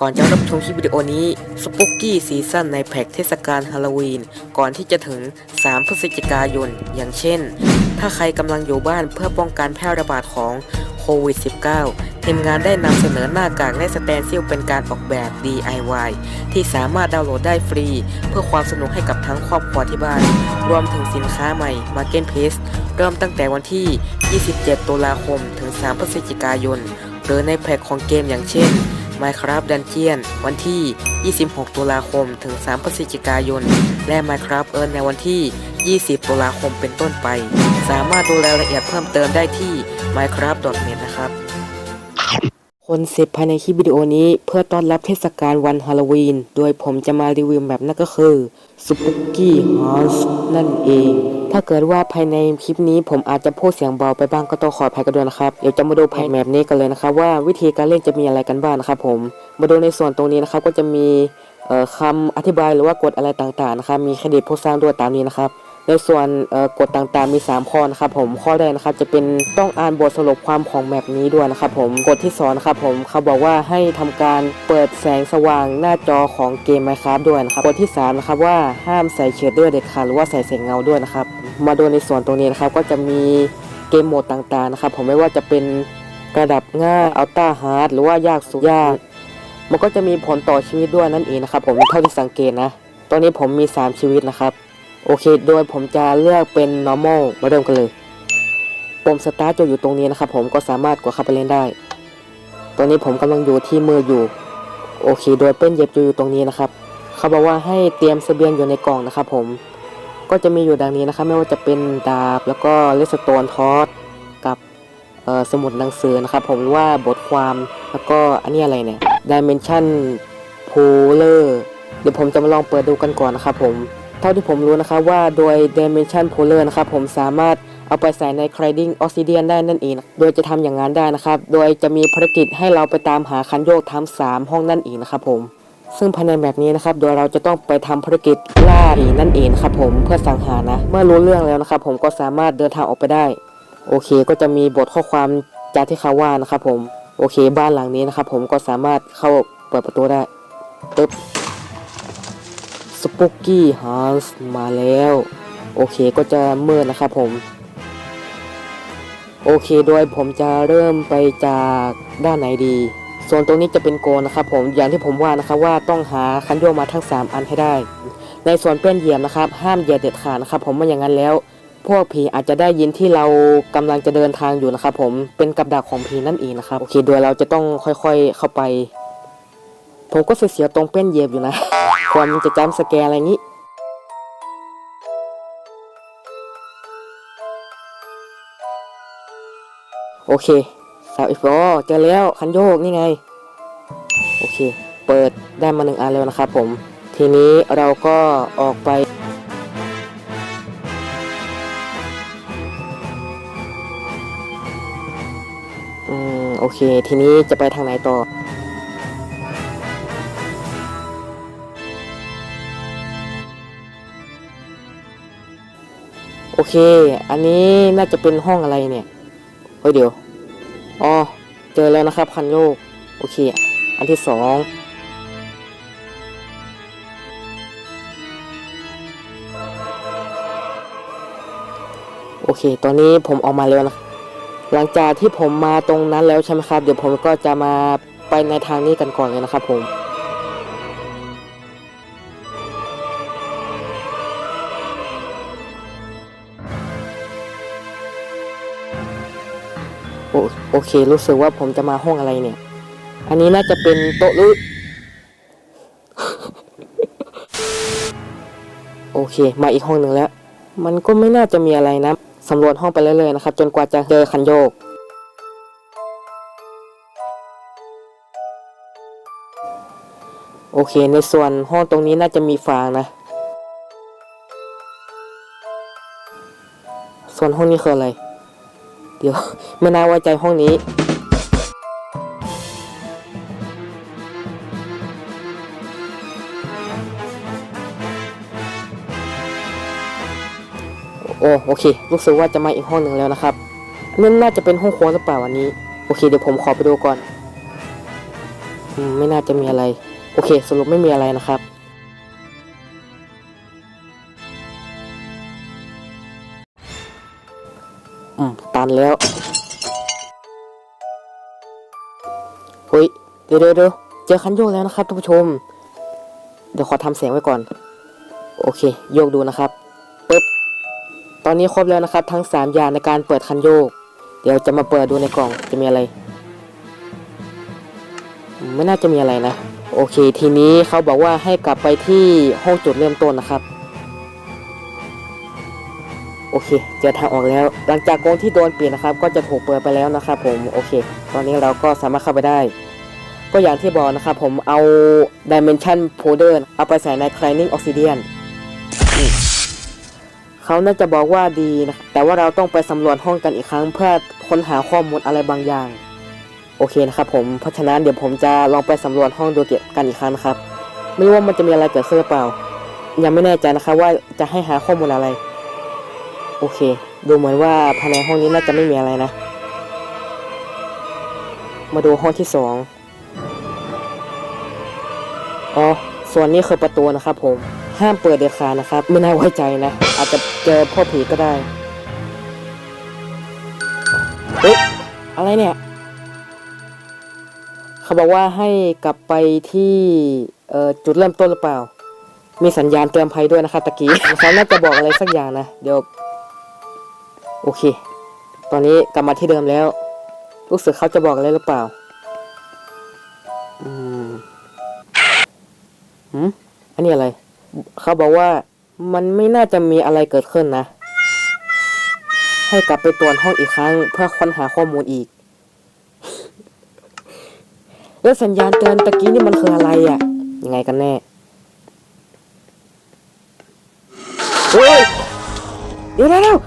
ก่อนจะรับชมคลิปวิดีโอนี้สปุกกี้ซีซั่นในแพ็กเทศกาลฮาโลวีน ก่อนที่จะถึง 3 พฤศจิกายน อย่างเช่น ถ้าใครกำลังอยู่บ้านเพื่อป้องกันแพร่ระบาดของโควิด -19 ทีมงานได้นำเสนอหน้ากากและสแตนซิลเป็นการออกแบบ DIY ที่สามารถดาวน์โหลดได้ฟรี เพื่อความสนุกให้กับทั้งครอบครัวที่บ้าน รวมถึงสินค้าใหม่ Marketplace เริ่มตั้งแต่วันที่ 27 ตุลาคม ถึง 3 พฤศจิกายน หรือในแพ็กของเกมอย่างเช่น Minecraft Dungeon วันที่ 26 ตุลาคมถึง 3 พฤศจิกายน และ Minecraft Earth ในวันที่ 20 ตุลาคมเป็นต้นไป สามารถดูรายละเอียดเพิ่มเติมได้ที่ minecraft.net นะครับ คนเสพภายในคลิปวิดีโอนี้เพื่อต้อนรับเทศกาลวันฮาโลวีน โดยผมจะมารีวิวแบบนั่นก็คือสปุกกี้ฮอสนั่นเอง ถ้าเกิดว่าภายในคลิปนี้ผมอาจจะพูดเสียงเบาไปบ้างก็ต้องขออภัยกันด้วยนะครับ เดี๋ยวจะมาดูแผนแมปนี้กันเลยนะครับว่าวิธีการเล่นจะมีอะไรกันบ้างนะครับผม มาดูในส่วนตรงนี้นะครับก็จะมีเอ่อคำอธิบายหรือว่ากฎอะไรต่างๆนะครับ มีเครดิตผู้สร้างด้วยตามนี้นะครับ ในส่วนกฎต่างๆมี 3 ข้อนะครับผมข้อแรกนะครับจะเป็นต้องอ่านบทสรุปความของแมปนี้ด้วยนะครับผมกฎที่2นะครับผมเขาบอกว่าให้ทำการเปิดแสงสว่างหน้าจอของเกม Minecraft ด้วยนะครับกฎที่3นะครับว่าห้ามใส่เชดเดอร์เด็ดขาดหรือว่าใส่แสงเงาด้วยนะครับมาดูในส่วนตรงนี้นะครับก็จะมีเกมโหมดต่างๆนะครับผมไม่ว่าจะเป็นระดับง่ายอัลต้าฮาร์ดหรือว่ายากสุดยาก มันก็จะมีผลต่อชีวิตด้วยนั่นเองนะครับผมเท่าที่สังเกตนะ ตอนนี้ผมมี 3 ชีวิตนะครับ โอเค โดยผมจะเลือกเป็น normal มาเริ่มกันเลยปุ่ม start จะอยู่ตรงนี้นะครับผมก็สามารถกดเข้าไปเล่นได้ ตอนนี้ผมกำลังอยู่ที่มืออยู่ โอเค โดยเป็นเย็บจะอยู่ตรงนี้นะครับ เขาบอกว่าให้เตรียมเสบียงอยู่ในกล่องนะครับผม ก็จะมีอยู่ดังนี้นะครับ ไม่ว่าจะเป็นดาบแล้วก็เลสโตนทอสกับสมุดหนังสือนะครับผมว่าบทความแล้วก็อันนี้อะไรเนี่ย Dimension Puller เดี๋ยวผมจะมาลองเปิดดูกันก่อนนะครับผม เท่าที่ผมรู้นะครับว่าโดย Dimension Puller นะครับผมสามารถเอาไปใส่ใน Crading Obsidian ได้นั่นเอง โดยจะทำอย่างนั้นได้นะครับ โดยจะมีภารกิจให้เราไปตามหาคันโยกทั้ง3ห้องนั่นเองนะครับผม ซึ่งภายในแบบนี้นะครับ โดยเราจะต้องไปทำภารกิจล่าผีนั่นเองครับผมเพื่อสังหารนะ เมื่อรู้เรื่องแล้วนะครับผมก็สามารถเดินทางออกไปได้ โอเค ก็จะมีบทข้อความจากที่เขาว่านะครับผม โอเค บ้านหลังนี้นะครับผมก็สามารถเข้าเปิดประตูได้ตึ๊บ สปุกกี้ฮาร์สมาแล้ว โอเคก็จะมืดนะครับผม โอเคโดยผมจะเริ่มไปจากด้านไหนดี ส่วนตรงนี้จะเป็นโกนะครับผมอย่างที่ผมว่านะครับว่าต้องหาคันโยกมาทั้ง 3 อันให้ได้ ในส่วนเป็นเหยียบนะครับ ห้ามเหยียบเด็ดขาดนะครับ ผมไม่อย่างนั้นแล้ว พวกผีอาจจะได้ยินที่เรากำลังจะเดินทางอยู่นะครับ ผมเป็นกับดักของผีนั่นเองนะครับโอเคโดยเราจะต้องค่อยๆเข้าไป ผมก็เสียๆตรงเป็นเหยียบอยู่นะ ความมันจะจำสแกนอะไรงี้โอเคสาวอีฟอเจอแล้วคันโยกนี่ไง โอเค เปิดได้มาหนึ่งอันแล้วนะครับผม ทีนี้เราก็ออกไป อืม โอเค ทีนี้จะไปทางไหนต่อ โอเค อันนี้น่าจะเป็นห้องอะไรเนี่ยเฮ้ยเดี๋ยวอ๋อเจอแล้วนะครับคันโยกโอเค อันที่สองโอเค ตอนนี้ผมออกมาแล้วนะ หลังจากที่ผมมาตรงนั้นแล้วใช่ไหมครับ เดี๋ยวผมก็จะมาไปในทางนี้กันก่อนเลยนะครับผม โอโอเค รู้สึกว่าผมจะมาห้องอะไรเนี่ย อันนี้น่าจะเป็นโต๊ะรู้โอเค มาอีกห้องหนึ่งแล้ว มันก็ไม่น่าจะมีอะไรนะสำรวจห้องไปเรื่อยๆนะครับ จนกว่าจะเจอคันโยก โอเค ในส่วนห้องตรงนี้น่าจะมีฟางนะ ส่วนห้องนี้คืออะไร เดี๋ยวไม่น่าไว้ใจห้องนี้ โอ้โอเครู้สึกว่าจะมาอีกห้องหนึ่งแล้วนะครับนั่นน่าจะเป็นห้องครัวหรือเปล่าวันนี้ โอเค เดี๋ยวผมขอไปดูก่อนอมไม่น่าจะมีอะไร โอเค สรุปไม่มีอะไรนะครับอืม ตันแล้วเฮ้ยเดี๋ยวเดี๋ยวเดี๋ยวเจอคันโยกแล้วนะครับท่านผู้ชม เดี๋ยวขอทำเสียงไว้ก่อน โอเค โยกดูนะครับปึ๊บตอนนี้ครบแล้วนะครับ ทั้งสามอย่างในการเปิดคันโยก เดี๋ยวจะมาเปิดดูในกล่องจะมีอะไร ไม่น่าจะมีอะไรนะ โอเค ทีนี้เขาบอกว่าให้กลับไปที่ห้องจุดเริ่มต้นนะครับ เคเจอทางออกแล้ว หลังจากกรงที่โดนเปลี่ยนนะครับ ก็จะถูกเปิดไปแล้วนะครับผมโอเค ตอนนี้เราก็สามารถเข้าไปได้ ก็อย่างที่บอกนะครับผมเอา Dimension Folder เอาไปใส่ใน Cleaning Obsidian เขาน่าจะบอกว่าดีนะแต่ว่าเราต้องไปสำรวจห้องกันอีกครั้ง เพื่อค้นหาข้อมูลอะไรบางอย่าง โอเคนะครับผมเพราะฉะนั้นเดี๋ยวผมจะลองไปสำรวจห้องดูเก็บกันอีกครั้งนะครับ ไม่รู้ว่ามันจะมีอะไรเกิดขึ้นหรือเปล่า ยังไม่แน่ใจนะครับว่าจะให้หาข้อมูลอะไร โอเค ดูเหมือนว่าภายในห้องนี้น่าจะไม่มีอะไรนะ มาดูห้องที่สองอ๋อ ส่วนนี้คือประตูนะครับผม ห้ามเปิดเด็ดขาดนะครับ ไม่น่าไว้ใจนะ อาจจะเจอพ่อผีก็ได้เฮ้ยอะไรเนี่ย เขาบอกว่าให้กลับไปที่จุดเริ่มต้นหรือเปล่ามีสัญญาณเตือนภัยด้วยนะครับตะกี้เขาน่าจะบอกอะไรสักอย่างนะ เดี๋ยว โอเค ตอนนี้กลับมาที่เดิมแล้ว รู้สึกเขาจะบอกอะไรหรือเปล่า อืมหืมอันนี้อะไร เขาบอกว่ามันไม่น่าจะมีอะไรเกิดขึ้นนะ ให้กลับไปตรวจห้องอีกครั้ง เพื่อค้นหาข้อมูลอีก แล้วสัญญาณเตือนตะกี้นี่มันคืออะไรอะ่ะ ยังไงกันแน่เฮ้ยเดี๋ยวเดี๋ยว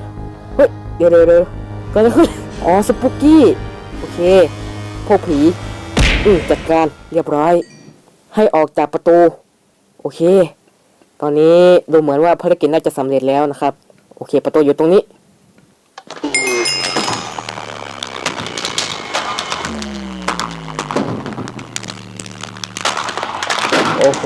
ดี๋ยวเฮ้ยเดี๋ยวเดี๋ยวก็อะขึ้นอ๋อสปุกกี้โอเคพวกผีอืมจัดการเรียบร้อย ให้ออกจากประตู โอเค ตอนนี้ดูเหมือนว่าภารกิจน่าจะสำเร็จแล้วนะครับ โอเค ประตูอยู่ตรงนี้โอ้โห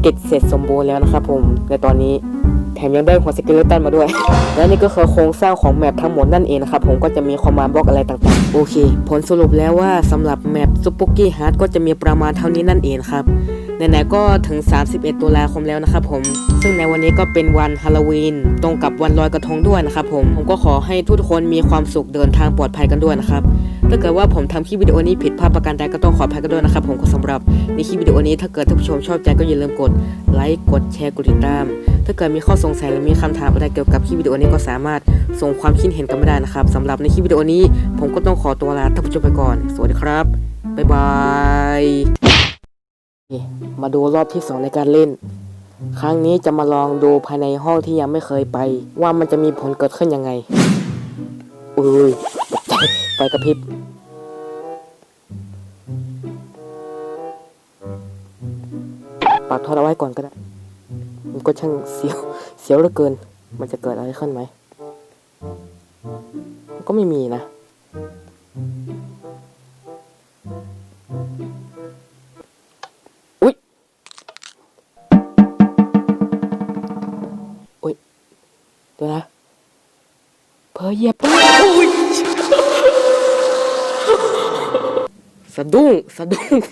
เก็ตเสร็จสมบูรณ์แล้วนะครับผมในตอนนี้แถมยังได้หัวสเกเลตันมาด้วย และนี่ก็คือโครงสร้างของแมปทั้งหมดนั่นเองนะครับผมก็จะมีคอมมานด์บล็อกอะไรต่างๆ โอเค ผลสรุปแล้วว่าสำหรับแมปซุปปุกกี้ฮาร์ดก็จะมีประมาณเท่านี้นั่นเองครับ ไหนๆก็ถึง 31 ตุลาคมแล้วนะครับผม ซึ่งในวันนี้ก็เป็นวันฮาโลวีนตรงกับวันลอยกระทงด้วยนะครับผม ผมก็ขอให้ทุกคนมีความสุขเดินทางปลอดภัยกันด้วยนะครับ ถ้าเกิดว่าผมทำคลิปวิดีโอนี้ผิดพลาดประการใดก็ต้องขออภัยกันด้วยนะครับผมสำหรับในคลิปวิดีโอนี้ถ้าเกิดท่านผู้ชมชอบใจก็อย่าลืมกดไลค์กดแชร์กดติดตาม ถ้าเกิดมีข้อสงสัยหรือมีคำถามอะไรเกี่ยวกับคลิปวิดีโอนี้ก็สามารถส่งความคิดเห็นกันมาได้นะครับสำหรับในคลิปวิดีโอนี้ ผมก็ต้องขอตัวลาท่านผู้ชมไปก่อน สวัสดีครับบ๊ายบาย มาดูรอบที่สองในการเล่น ครั้งนี้จะมาลองดูภายในห้องที่ยังไม่เคยไป ว่ามันจะมีผลเกิดขึ้นยังไง อุ้ยไฟกระพริบปากทอดเอาไว้ก่อนก็ได้ มันก็ช่างเสียว เสียวเหลือเกิน มันจะเกิดอะไรขึ้นไหม ก็ไม่มีนะ Садун, Садун.